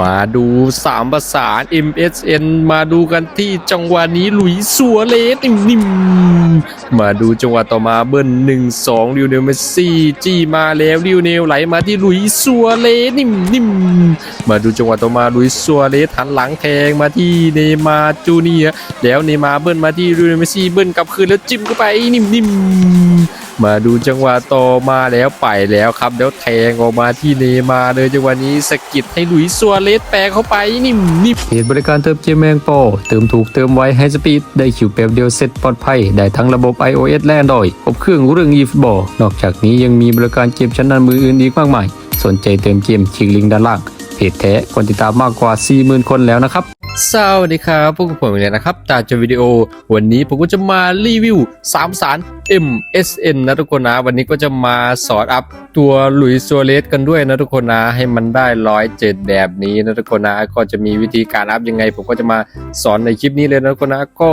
มาดูสามประสาน MSN มาดูกันที่จังหวะนี้หลุยสัวเลสนิ่มๆมาดูจังหวะต่อมาเบิ้ลหนึ่งสองลิวเนลเมสซี่จี้มาแล้วลิวเนลไหลมาที่หลุยสัวเลสนิ่มๆมาดูจังหวะต่อมาหลุยสัวเลสหันหลังแทงมาที่เนมาร์จูเนียแล้วเนมาร์เบิ้ลมาที่ลิวเนลเมสซี่เบิ้ลกลับคืนแล้วจิ้มเข้าไปนิ่มๆมาดูจังหวะต่อมาแล้วไปแล้วครับแล้วแทงออกมาที่เนย์มาร์เลยจังหวะนี้สะกิดให้หลุยส์ซัวเรสแปะเข้าไปนิ่มนิ่มเพจบริการเติมเกมแมงปอเติมถูกเติมไวให้สปีดได้คิวแป๊บเดียวเสร็จปลอดภัย ได้ทั้งระบบ iOS และ Android ครบเครื่องเรื่อง e f b a l l นอกจากนี้ยังมีบริการเกมชั้นนำมืออื่นอีกมากมาย สนใจเติมเกมคลิกลิงก์ด้านล่างเพจแท้คนติดตามมากกว่า 40,000 คนแล้วนะครับสวัสดีครับพวกบผมอีกแล้วนะครับตาจวิดีโอ วันนี้ผมก็จะมารีวิวสามสาร MSN นะทุกคนนะ วันนี้ก็จะมาสอนอัพตัวหลุยส์ซัวเรสกันด้วยนะทุกคนนะ ให้มันได้ร้อยเจ็ดแบบนี้นะทุกคนนะ ก็จะมีวิธีการอัพยังไง ผมก็จะมาสอนในคลิปนี้เลยนะทุกคนนะ ก็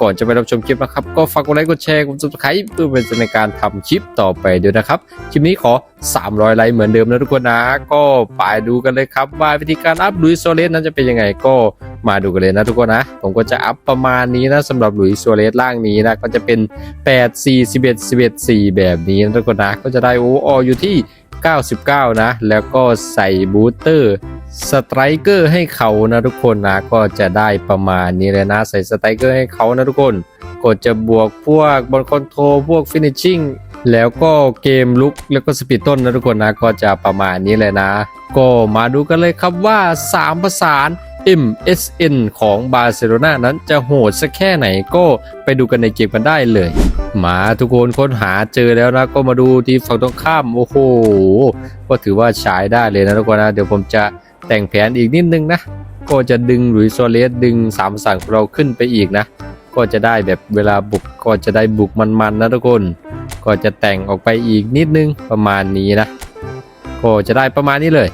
ก่อนจะไปรับชมคลิปนะครับ ก็ฝากกดไลค์กดแชร์กด subscribe เพื่อเป็นในการทำคลิปต่อไปด้วยนะครับ คลิปนี้ขอ 300 ไลค์เหมือนเดิมนะทุกคนนะ ก็ไปดูกันเลยครับ ว่าวิธีการอัพหลุยส์ซัวเรสนั้นจะเป็นยังไงก็มาดูกันเลยนะทุกคนนะ ผมก็จะอัพประมาณนี้นะสำหรับหลุยส์ซัวเรสล่างนี้นะก็จะเป็น8 4 11 11 4 แบบนี้นะทุกคนนะก็จะได้โอออยู่ที่ 99 นะ แล้วก็ใส่บูสเตอร์สไตรเกอร์ให้เขานะทุกคนนะก็จะได้ประมาณนี้เลยนะ ใส่สไตรเกอร์ให้เขานะทุกคนก็จะบวกพวกบอลคอนโทรลพวกฟินิชชิ่งแล้วก็เกมลุกแล้วก็สปีดต้นนะทุกคนนะก็จะประมาณนี้เลยนะ ก็มาดูกันเลยครับว่า 3 ประสาน MSN ของบาร์เซโลนานั้นจะโหดสักแค่ไหนก็ไปดูกันในเกมกันได้เลย มาทุกคนค้นหาเจอแล้วนะ ก็มาดูที่ฝั่งตรงข้ามโอ้โหก็ถือว่าใช้ได้เลยนะทุกคนนะเดี๋ยวผมจะแต่งแผนอีกนิดนึงนะ ก็จะดึงหลุยส์โซเลสดึงสามสั่งของเราขึ้นไปอีกนะ ก็จะได้แบบเวลาบุกก็จะได้บุกมันๆนะทุกคน ก็จะแต่งออกไปอีกนิดนึงประมาณนี้นะ ก็จะได้ประมาณนี้เลย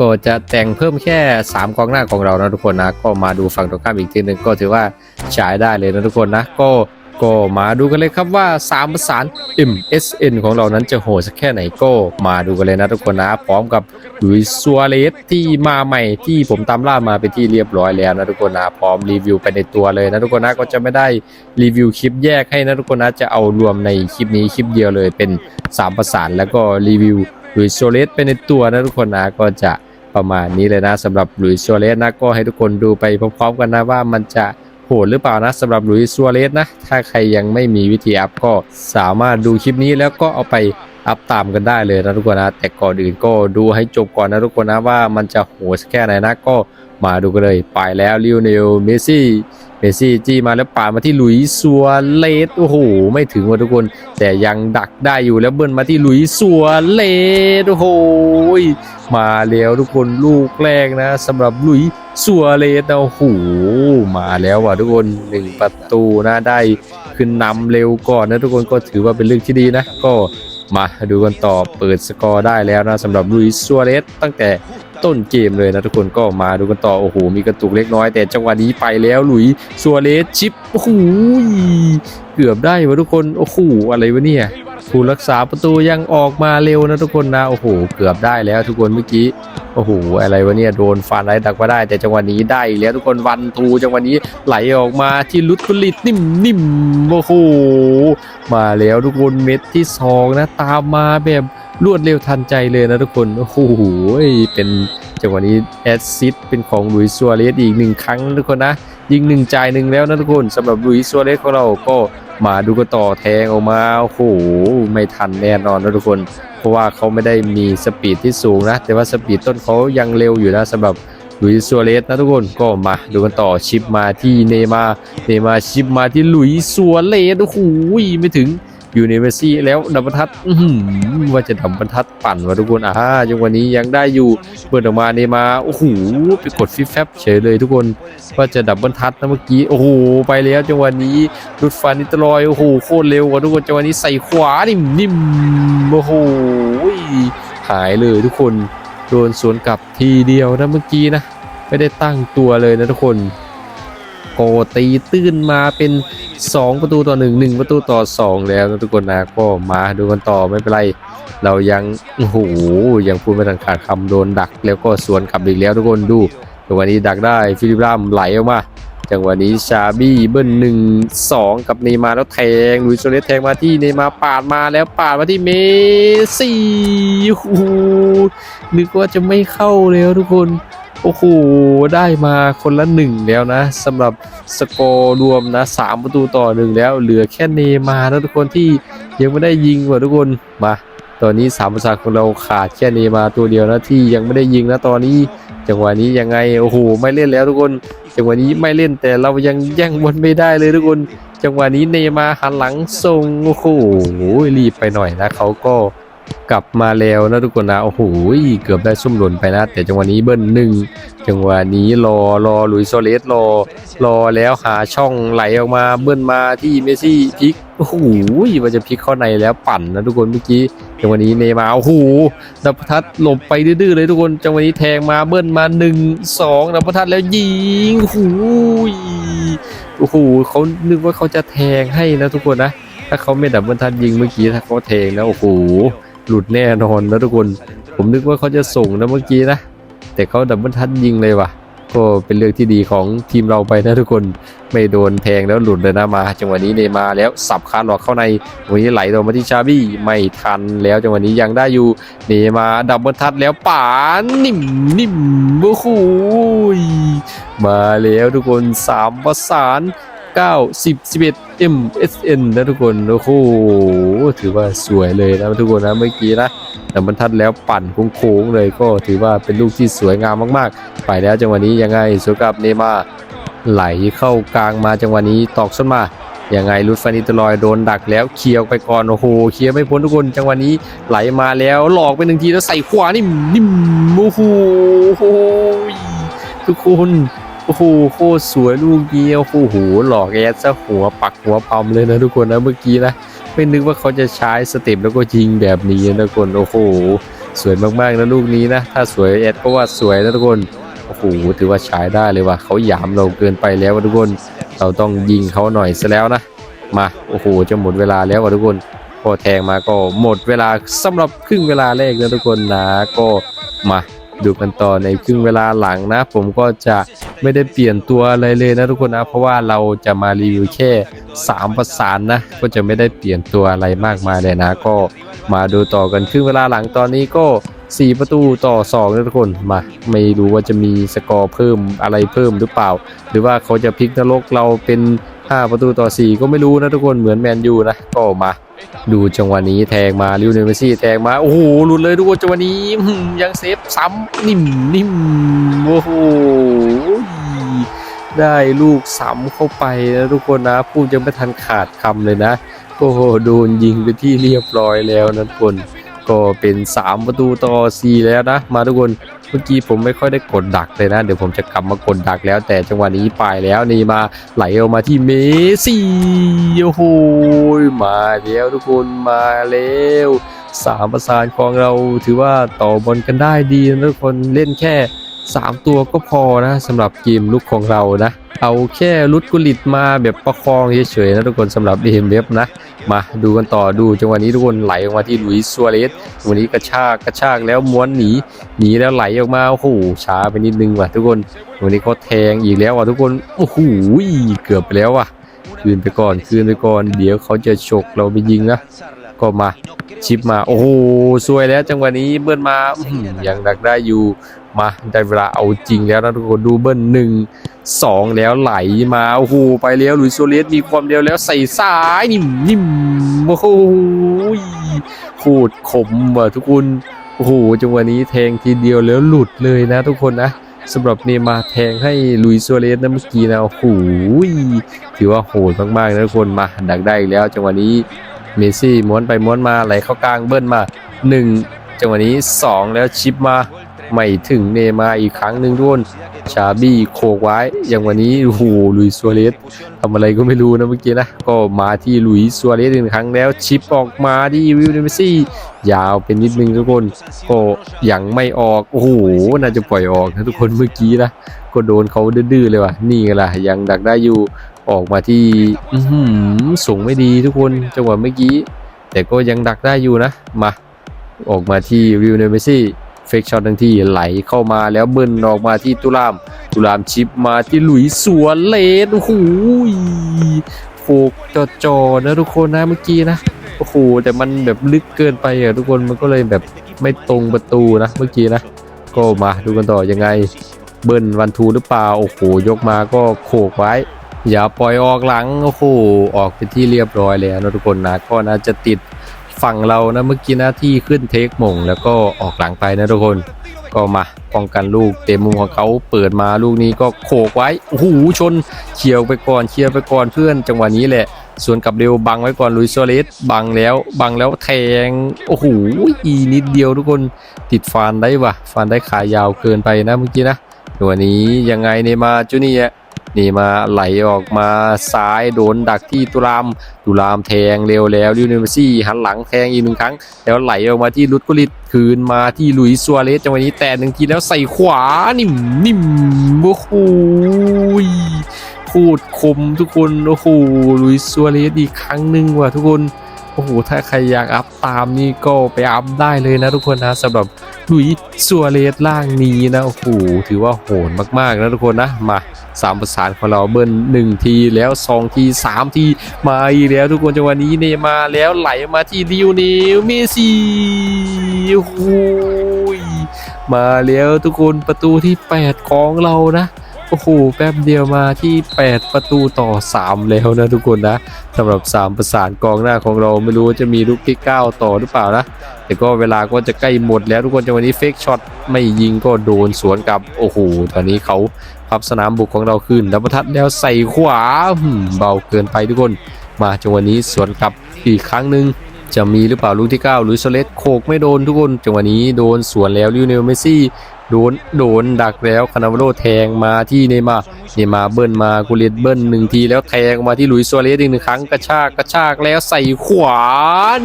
ก็จะแต่งเพิ่มแค่ 3กองหน้าของเรานะทุกคนนะ ก็มาดูฝั่งตรงข้ามอีกทีหนึ่งก็ถือว่าใช้ได้เลยนะทุกคนนะก็ ก็มาดูกันเลยครับว่า 3 ประสาน MSN ของเรานั้นจะโหดสักแค่ไหนก็มาดูกันเลยนะทุกคนนะ พร้อมกับลุยซัวเรสที่มาใหม่ที่ผมตามล่ามาเป็นที่เรียบร้อยแล้วนะทุกคนนะพร้อมรีวิวไปในตัวเลยนะทุกคนนะก็จะไม่ได้รีวิวคลิปแยกให้นะทุกคนนะจะเอารวมในคลิปนี้คลิปเดียวเลยเป็น 3 ประสานแล้วก็รีวิวลุยซัวเรสไปในตัวนะทุกคนนะก็จะประมาณนี้เลยนะสำหรับหลุยส์ซัวเรสนะก็ให้ทุกคนดูไปพร้อมๆกันนะว่ามันจะ โหดหรือเปล่านะสำหรับลุยซัวเรสนะ ถ้าใครยังไม่มีวิธีอัพก็สามารถดูคลิปนี้แล้วก็เอาไป อัพตามกันได้เลยนะทุกคนนะแต่ก่อนอื่นก็ดูให้จบก่อนนะทุกคนนะว่ามันจะโหดแค่ไหนนะก็มาดูกันเลยไปแล้วลิโอเนลเมซี่เมซี่จี้มาแล้วปามาที่ลุยส์ซัวเรสโอ้โหไม่ถึงว่ะทุกคน แต่ยังดักได้อยู่แล้วเบิ้ลมาที่ลุยส์ซัวเรสโอ้โหมาแล้วทุกคนลูกแรกนะสำหรับลุยสัวเลสนะโอ้โหมาแล้วว่ะทุกคนหนึ่งประตูนะได้ขึ้นนำเร็วก่อนนะทุกคนก็ถือว่าเป็นเรื่องที่ดีนะก็ มาดูกันต่อเปิดสกอร์ได้แล้วนะสำหรับลุยซัวเลสตั้งแต่ต้นเกมเลยนะทุกคนก็มาดูกันต่อโอ้โหมีกระตุกเล็กน้อยแต่จังหวะนี้ไปแล้วลุยซัวเลสชิปโอ้โหเกือบได้มาทุกคนโอ้โหอะไรวะเนี่ย ผู้รักษาประตูยังออกมาเร็วนะทุกคนนะ โอ้โห เกือบได้แล้วทุกคนเมื่อกี้ โอ้โห อะไรวะเนี่ย โดนฟันไรดักมาได้ แต่จังหวะนี้ได้แล้วทุกคนวันทูจังหวะนี้ไหลออกมาที่ลุดผลิตนิ่มนิ่มๆโอ้โห มาแล้วทุกคนเม็ดที่สองนะ ตามมาแบบรวดเร็วทันใจเลยนะทุกคน โอ้โห เป็นจังหวะนี้แอดซิดเป็นของลุยส์ซัวเรสอีกหนึ่งครั้งนะทุกคนนะ ยิงหนึ่งจ่ายหนึ่งแล้วนะทุกคนสำหรับลุยส์ซัวเรสของเราก็ มาดูกันต่อแทงออกมาโอ้โหไม่ทันแน่นอนนะทุกคน เพราะว่าเขาไม่ได้มีสปีดที่สูงนะ แต่ว่าสปีดต้นเขายังเร็วอยู่นะสำหรับลุยส์ซัวเรสนะทุกคนก็มาดูกันต่อชิปมาที่เนมาเนมาชิปมาที่ลุยส์ซัวเรสโอ้โหไม่ถึง อยู่ในเมสซี่แล้วดับบรรทัดว่าจะดับบรรทัดปั่นวะทุกคนอ่าจังวะนี้ยังได้อยู่เปิดออกมาเนย์มาโอ้โหไปกดฟิฟแฟบเฉยเลยทุกคนว่าจะดับบรรทัดนะเมื่อกี้โอ้โหไปแล้วจังวะนี้รุดฟันนิตรอยโอ้โหโคตรเร็วกว่าทุกคนจังหวะนี้ใส่ขวานิ่มนิ่มโอ้โหหายเลยทุกคนโดนสวนกลับทีเดียวนะเมื่อกี้นะไม่ได้ตั้งตัวเลยนะทุกคน โกตีตื้นมาเป็น 2 ประตูต่อ 1 1 ประตูต่อ 2 แล้วนะทุกคนนะก็มาดูกันต่อไม่เป็นไร เรายังโอ้โหยังพูดไม่ทันขาดคำโดนดัก แล้วก็สวนกลับอีกแล้วทุกคนดูจังหวะนี้ดักได้ฟิลิปลัมไหลออกมาจังหวะนี้ชาบี้เบิ้ลหนึ่งสองกับเนมาแล้วแทงลุยโซเลสแทงมาที่เนมาปาดมาแล้วปาดมาที่เมสซี่โอ้โหนึกว่าจะไม่เข้าแล้วทุกคน โอ้โห ได้มาคนละหนึ่งแล้วนะสำหรับสกอร์รวมนะสามประตูต่อหนึ่งแล้ว เหลือแค่เนมาร์แล้วทุกคนที่ยังไม่ได้ยิงว่ะทุกคนมา ตอนนี้สามประสาของเราขาดแค่เนมาร์ตัวเดียวนะที่ยังไม่ได้ยิงนะตอนนี้จังหวะนี้ยังไงโอ้โหไม่เล่นแล้วทุกคน จังหวะนี้ไม่เล่นแต่เรายังแย่งบอลไม่ได้เลยทุกคน จังหวะนี้เนมาร์หันหลังส่งโอ้โหรีบไปหน่อยนะเขาก็ กลับมาแล้วนะทุกคนนะโอ้โหเกือบได้ส้มหล่นไปนะ แต่จังหวะนี้เบิ้ลหนึ่งจังหวะนี้รอรอลุยโซเลสรอ รอแล้วหาช่องไหลออกมาเบิ้ลมาที่เมซี่พลิกโอ้โหว่าจะพลิกเข้าในแล้วปั่นนะทุกคนเมื่อกี้จังหวะนี้เนมาร์โอ้โหดับทัดหลบไปดื้อเลยทุกคนจังหวะนี้แทงมาเบิ้ลมาหนึ่งสองดับทัดแล้วยิงโอ้โหโอ้โหเขานึกว่าเขาจะแทงให้นะทุกคนนะ ถ้าเขาไม่ดับเบิลทัดยิงเมื่อกี้ถ้าเขาแทงแล้วโอ้โห หลุดแน่นอนนะทุกคน ผมนึกว่าเขาจะส่งนะเมื่อกี้นะ แต่เขาดับเบิลทัดยิงเลยว่ะ ก็เป็นเรื่องที่ดีของทีมเราไปนะทุกคน ไม่โดนแทงแล้วหลุดเลยนะมา จังหวะนี้เนย์มาแล้วสับคาร์หลอกเข้าในวันนี้ไหลตรงมาที่ชาบี้ไม่ทันแล้วจังหวะนี้ยังได้อยู่เนย์มาดับเบิลทัดแล้วป่านนิ่มนิ่มโอ้โหมาแล้วทุกคนสามประสาน 9 10 11 MSN นะทุกคนโอ้โหถือว่าสวยเลยนะทุกคนนะเมื่อกี้นะแต่บรรทัดแล้วปั่นโค้งๆเลยก็ถือว่าเป็นลูกที่สวยงามมากๆ ไปแล้วจังหวะนี้ยังไงสวยกับเนมาไหลเข้ากลางมาจังหวะนี้ตอกส้นมายังไงลุดฟานิตลอยโดนดักแล้วเคลียร์ไปก่อนโอ้โหเคลียร์ไม่พ้นทุกคนจังหวะนี้ไหลมาแล้วหลอกไปหนึ่งทีแล้วใส่ขวานิ่มนิ่มโอ้โหทุกคน โอ้โหโคตรสวยลูกเดียวโอ้โหหลอกแอดซะหัวปักหัวปั๊มเลยนะทุกคนนะเมื่อกี้นะไม่นึกว่าเขาจะใช้สเต็ปแล้วก็ยิงแบบนี้นะทุกคนโอ้โหสวยมากๆนะลูกนี้นะ ถ้าสวยแอดก็ว่าสวยนะทุกคนโอ้โหถือว่าใช้ได้เลยว่ะเขาหยามเราเกินไปแล้วว่ะทุกคน เราต้องยิงเขาหน่อยซะแล้วนะมาโอ้โหจะหมดเวลาแล้วว่ะทุกคนพอแทงมาก็หมดเวลาสำหรับครึ่งเวลาแรกนะทุกคนนะก็มา ดูกันต่อในครึ่งเวลาหลังนะ ผมก็จะไม่ได้เปลี่ยนตัวอะไรเลยนะทุกคนนะ เพราะว่าเราจะมารีวิวแค่ 3 ประสานนะ ก็จะไม่ได้เปลี่ยนตัวอะไรมากมายเลยนะ ก็มาดูต่อกันครึ่งเวลาหลังตอนนี้ก็ 4 ประตูต่อ2นะทุกคนมา ไม่รู้ว่าจะมีสกอร์เพิ่มอะไรเพิ่มหรือเปล่า หรือว่าเขาจะพลิกนรกเราเป็น 5 ประตูต่อ 4 ก็ไม่รู้นะทุกคนเหมือนแมนยูนะก็มา ดูจังหวะนี้แทงมาลิวเนลเมซี่แทงมา โอ้โหหลุดเลยทุกคนจังหวะนี้ยังเซฟซ้ำนิ่มนิ่มโอ้โหได้ลูกซ้ำเข้าไปนะทุกคนนะพูดยังไม่ทันขาดคำเลยนะ โอ้โหโดนยิงไปที่เรียบร้อยแล้วนะทุกคน ก็เป็น 3 ประตูต่อ 4 แล้วนะ มาทุกคน มื่อกี้ผมไม่ค่อยได้กดดักเลยนะ เดี๋ยวผมจะกลับมากดดักแล้ว แต่จังหวะนี้ไปแล้วนี่มาไหลออกมาที่เมซี่โอ้โหมาแล้วทุกคนมาแล้วสามประสานของเราถือว่าต่อบอลกันได้ดีนะทุกคนเล่นแค่ 3 ตัวก็พอนะสำหรับเกมลุกของเรานะ เอาแค่ลุดกุลิตมาแบบประคองเฉยๆนะทุกคนสำหรับเอมเว็บนะ มาดูกันต่อดูจังหวะนี้ทุกคนไหลออกมาที่ลุยส์ซัวเรสจังหวะนี้กระชากกระชากแล้วม้วนหนีหนีแล้วไหลออกมาโอ้โหช้าไปนิดนึงว่ะทุกคนวันนี้เขาแทงอีกแล้วว่ะทุกคนโอ้โหเกือบไปแล้วว่ะคืนไปก่อนคืนไปก่อน เดี๋ยวเขาจะฉกเราไปยิงนะก็มาชิปมาโอ้โหสวยแล้วจังหวะนี้เบิ้ลมาอื้อหือยังดักได้อยู่ มาได้เวลาเอาจริงแล้วนะทุกคนดูเบิ้ลหนึ่งสองแล้วไหลมาโอ้โหไปแล้วลุยโซเลสมีความเร็วแล้วใส่ซ้ายนิ่มนิ่มโอ้โหโคตรคมว่ะทุกคนโอ้โหจังหวะนี้แทงทีเดียวแล้วหลุดเลยนะทุกคนนะสำหรับเนมาแทงให้ลุยโซเลสนะเมื่อกี้นะโอ้โหถือว่าโหดมากๆนะทุกคนมาดักได้อีกแล้วจังหวะนี้เมซี่ม้วนไปม้วนมาไหลเข้ากลางเบิ้ลมาหนึ่งจังหวะนี้สองแล้วชิปมา ไม่ถึงเนยมาอีกครั้งหนึ่งทุกคนชาบี้โคกไว้ อย่างวันนี้โอ้โหลุยส์ซัวเรสทำอะไรก็ไม่รู้นะเมื่อกี้นะ ก็มาที่ลุยส์ซัวเรสอีกครั้งแล้ว ชิปออกมาที่วิลเนมซี่ยาวเป็นนิดนึงทุกคนก็ยังไม่ออก โอ้โห น่าจะปล่อยออกนะทุกคนเมื่อกี้นะ ก็โดนเขาดื้อเลยว่ะ นี่ไงล่ะ ยังดักได้อยู่ออกมาที่ส่งไม่ดีทุกคนจังหวะเมื่อกี้ แต่ก็ยังดักได้อยู่นะ มา ออกมาที่วิวเนเมซี่ เฟกช็อตทั้งที่ไหลเข้ามาแล้วเบิ้ลออกมาที่ตุลาม ตุลามชิปมาที่หลุยสวนเลนโอ้โหโขกจอจอๆนะทุกคนนะเมื่อกี้นะโอ้โหแต่มันแบบลึกเกินไปอะทุกคนมันก็เลยแบบไม่ตรงประตูนะเมื่อกี้นะ ก็มาดูกันต่อยังไง เบิ้ลวันทูหรือเปล่าโอ้โหยกมาก็โขกไว้ อย่าปล่อยออกหลังโอ้โหออกเป็นที่เรียบร้อยแล้วนะทุกคนนะก็น่าจะติด ฝั่งเรานะเมื่อกี้นะที่ขึ้นเทคมงแล้วก็ออกหลังไปนะทุกคนก็มาป้องกันลูกเต็มมุมของเขาเปิดมาลูกนี้ก็โขกไว้โอ้โหชนเฉียวไปก่อนเฉียวไปก่อนเพื่อนจังหวะนี้แหละ ส่วนกับเร็วบังไว้ก่อนลุยส์ซัวเรสบังแล้วบังแล้วแทงโอ้โหอีนิดเดียวทุกคนติดฟานได้วะฟานได้ขายาวเกินไปนะเมื่อกี้นะตัวนี้ยังไงเนมาร์จูเนีย นี่มาไหลออกมาซ้ายโดนดักที่ตุลามตุลามแทงเร็วแล้วลิวเนมซี่หันหลังแทงอีกหนึ่งครั้ง แล้วไหลออกมาที่ลุดกุลิตคืนมาที่ลุยส์ซัวเรสจังหวะนี้แต่หนึ่งทีแล้วใส่ขวานิ่มนิ่มโอ้โหโคตรคมทุกคนโอ้โหลุยส์ซัวเรสอีกครั้งหนึ่งว่ะทุกคนโอ้โห ถ้าใครอยากอัพตามนี่ก็ไปอัพได้เลยนะทุกคนนะสำหรับลุยส์ซัวเรสล่างนี้นะ โอ้โห ถือว่าโหดมากๆนะทุกคนนะ มา สามประสานของเราเบิ้ลหนึ่งทีแล้วสองทีสามทีมาอีกแล้วทุกคนจังหวะนี้เนย์มาแล้วไหลมาที่ลิโอเนเมสซี่โอ้โหยมาแล้วทุกคนประตูที่8ของเรานะโอ้โหแป๊บเดียวมาที่ 8 ประตูต่อ 3 แล้วนะทุกคนนะสำหรับ 3 ประสานกองหน้าของเราไม่รู้ว่าจะมีลูกที่ 9 ต่อหรือเปล่านะ แต่ก็เวลาก็จะใกล้หมดแล้วทุกคนจังหวะนี้เฟกช็อตไม่ยิงก็โดนสวนกลับ โอ้โหตอนนี้เขาับสนามบุกของเราขึ้นดับเบิลทัดแล้วใส่ขวาเบาเกินไปทุกคน มาจังหวะนี้สวนกลับอีกครั้งหนึ่งจะมีหรือเปล่าลูกที่ 9 หรือโซเลสโคกไม่โดนทุกคนจังหวะนี้โดนสวนแล้วลิวเนลเมสซี่โดนโดนดักแล้วคานาวาโลแทงมาที่เนมาเนมาเบิ้ลมากูเลียนเบิ้ลหนึ่งทีแล้วแทงมาที่ลุยส์ซัวเรสอีกหนึ่งครั้งกระชากกระชากแล้วใส่ขวา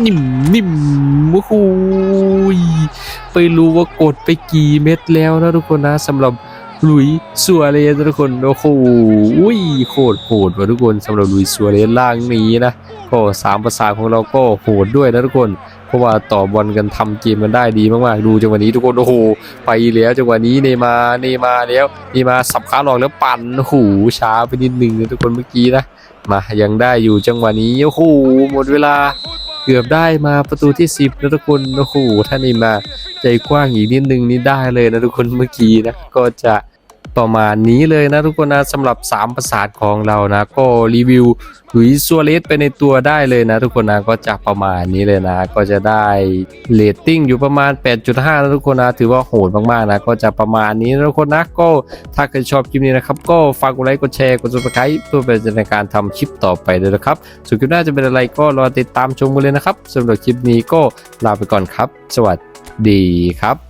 นิ่มนิ่มโอ้โหยไปรู้ว่ากดไปกี่เม็ดแล้วนะทุกคนนะสำหรับ ลุยสัวเรสนทุกคนโอ้โหอุ้ยโคตรโหดว่ะทุกคนสำหรับลุยสัวเรสล่างนี้นะก็สามประสาของเราก็โหดด้วยนะทุกคน เพราะว่าต่อบอลกันทำเกมกันได้ดีมากๆ ดูจังหวะนี้ทุกคนโอ้โหไปแล้วจังหวะนี้เนมาเนมาแล้วเนมาสับขาหลอกแล้วปั่นโอ้โหช้าไปนิดนึงนะทุกคนเมื่อกี้นะมายังได้อยู่จังหวะนี้โอ้โหหมดเวลาเกือบได้มาประตูที่ 10นะทุกคนโอ้โหถ้านย์มาใจกว้างอีกนิดนึงนี่ได้เลยนะทุกคนเมื่อกี้นะก็จะ ประมาณนี้เลยนะทุกคนนะสำหรับ 3 ประสาทของเรานะ ก็รีวิวหลุยซัวเรสไปในตัวได้เลยนะ ทุกคนนะก็จะประมาณนี้เลยนะ ก็จะได้เรตติ้งอยู่ประมาณ 8.5 นะทุกคนนะถือว่าโหดมากๆนะ ก็จะประมาณนี้นะทุกคนนะก็ถ้าใครชอบคลิปนี้นะครับ ก็ฝากกดไลค์กดแชร์กด subscribe เพื่อเป็นในการทำคลิปต่อไปด้วยนะครับส่วนคลิปหน้าจะเป็นอะไรก็รอติดตามชมกันเลยนะครับสำหรับคลิปนี้ก็ลาไปก่อนครับ สวัสดีครับ